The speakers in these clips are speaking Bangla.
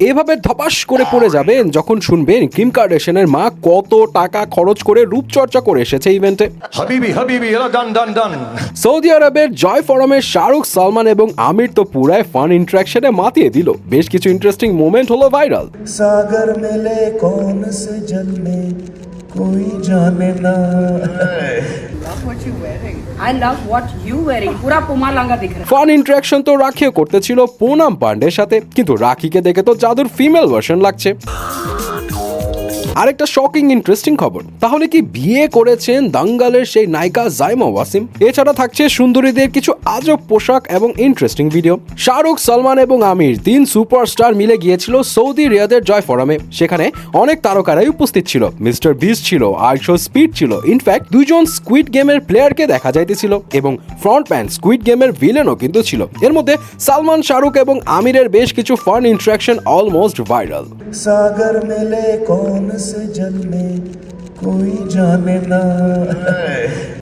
এভাবে ধপাস করে পড়ে যাবেন যখন শুনবেন কিম কার্ডেশনের মা কত টাকা খরচ করে রূপচর্চা করে এসেছে ইভেন্টে সৌদি আরবের জয় ফরমের শাহরুখ সালমান এবং আমির তো পুরায় ফান ইন্টারাকশনে মাতিয়ে দিল। বেশ কিছু ইন্টারেস্টিং মোমেন্ট হলো ভাইরাল সাগর মেলে কোন সে কোই জানে না। ফান ইন্টারাকশন তো রাখিও করতেছিল পুনাম পান্ডের সাথে কিন্তু রাখিকে দেখে তো জাদুর ফিমেল ভার্সন লাগছে আরেকটা শকিং ইন্টারেস্টিং খবর। তাহলে কি বিয়ে করেছেন দাঙ্গালের সেই নায়িকা জাইমা ওয়াসিম? এছাড়া থাকছে সুন্দরীদের কিছু আজব পোশাক এবং ইন্টারেস্টিং ভিডিও শাহরুখ, সালমান এবং আমির তিন সুপারস্টার মিলে গিয়েছিল সৌদি রিয়াদের জয় ফোরামে সেখানে অনেক তারকারাই উপস্থিত ছিল। মিস্টার বিস ছিল আটশো স্পিড ছিল। ইনফ্যাক্ট দুজন স্কুইড গেমের প্লেয়ারকে দেখা যাইতেছিল এবং ফ্রন্ট প্যান্ট স্কুইড গেমের ভিলেনও কিন্তু ছিল। এর মধ্যে সালমান, শাহরুখ এবং আমিরের বেশ কিছু ফান ইন্টারাকশন অলমোস্ট ভাইরাল সাগর মেলে কোন सजल में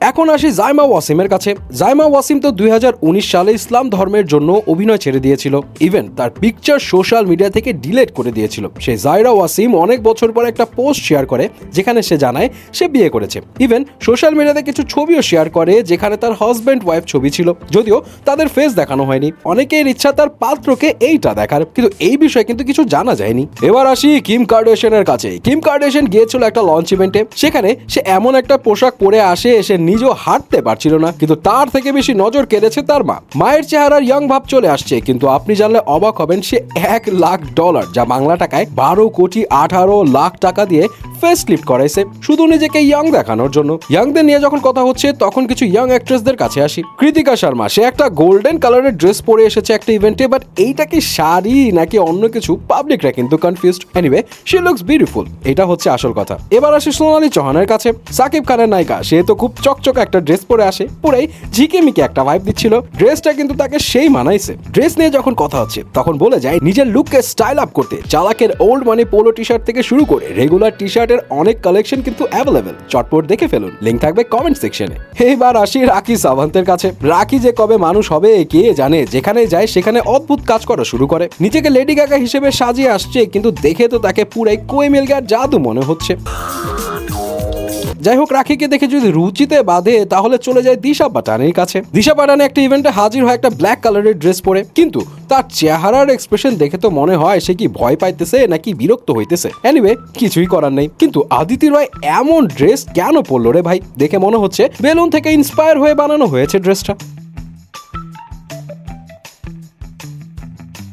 এখন আসি জাইমা ওয়াসিমের কাছে। জাইমা ওয়াসিম তো দুই হাজার উনিশ সালে ইসলাম ধর্মের জন্য অভিনয় ছেড়ে দিয়েছিল। ইভেন তার পিকচার সোশ্যাল মিডিয়া থেকে ডিলেট করে দিয়েছিল। সে জাইরা ওয়াসিম অনেক বছর পর একটা পোস্ট শেয়ার করে, যেখানে সে জানায় সে বিয়ে করেছে। ইভেন সোশ্যাল মিডিয়াতে কিছু ছবিও শেয়ার করে, যেখানে তার হাজব্যান্ড ওয়াইফ ছবি ছিল। যদিও তাদের ফেস দেখানো হয়নি। অনেকের ইচ্ছা তার পাত্রকে এইটা দেখার, কিন্তু এই বিষয়ে কিন্তু কিছু জানা যায়নি। এবার আসি কিম কার্ডেশনের কাছে। কিম কার্ডেশন গিয়েছিল একটা লঞ্চ ইভেন্টে সেখানে সে এমন একটা পোশাক পরে আসে এসে নিজেও হাঁটতে পারছিল না, কিন্তু তার থেকে বেশি নজর কেড়েছে তার মা। মায়ের চেহারার ইয়ং ভাব চলে আসছে, কিন্তু আপনি জানলে অবাক হবেন, সে এক লাখ ডলার যা বাংলা টাকায় বারো কোটি আঠারো লাখ টাকা দিয়ে ফেস লিফট করাইছে। শুধু নিজেকে ইয়াং দেখানোর জন্য। ইয়াংদের নিয়ে যখন কথা হচ্ছে, তখন কিছু ইয়াং অ্যাক্ট্রেসদের কাছে আসি। কৃতিকা শর্মা, সে একটা গোল্ডেন কালারের ড্রেস পরে এসেছে একটা ইভেন্টে বাট এইটা কি শাড়ি নাকি অন্য কিছু? পাবলিকরা কিন্তু confused anyway she looks beautiful এটা হচ্ছে আসল কথা। এবার আসি সোনালী চৌহানের কাছে। সাকিব খানের নায়িকা, সে তো খুব চকচক একটা ড্রেস পরে আসে। পুরাই ঝিকিমিকি একটা ভাইব দিচ্ছিল। ড্রেসটা কিন্তু তাকে সেই মানাইছে। ড্রেস নিয়ে যখন কথা হচ্ছে, তখন বলে যায়, নিজের লুককে স্টাইল আপ করতে, চালাকের old money polo T shirt থেকে শুরু করে রেগুলার টি শার্টের অনেক কালেকশন কিন্তু অ্যাভেলেবেল চটপট দেখে ফেলুন। লিঙ্ক থাকবে কমেন্ট সেকশনে এবার আসি রাখি সাভান্তের কাছে। রাখি যে কবে মানুষ হবে কে জানে? যেখানে যায়, সেখানে অদ্ভুত কাজ করা শুরু করে। নিজেকে লেডি গাগা হিসেবে সাজিয়ে আসছে, কিন্তু দেখে তো তাকে পুরাই কোয়েমেলগার জাদু মনে হচ্ছে। যাই হোক রাখিকে দেখে যদি রুচিতে বাঁধে, তাহলে চলে যায় দিশা পাটানির কাছে। দিশা পাটানি একটা ইভেন্টে হাজির হয় একটা ব্ল্যাক কালারের ড্রেস পরে। কিন্তু তার চেহারার এক্সপ্রেশন দেখে তো মনে হয় সে কি ভয় পাইতেছে নাকি বিরক্ত হইতেছে। এনিওয়ে কিছুই করার নেই। কিন্তু আদিতি রয় এমন ড্রেস কেন পরলো রে ভাই? দেখে মনে হচ্ছে বেলুন থেকে ইন্সপায়ার হয়ে বানানো হয়েছে ড্রেসটা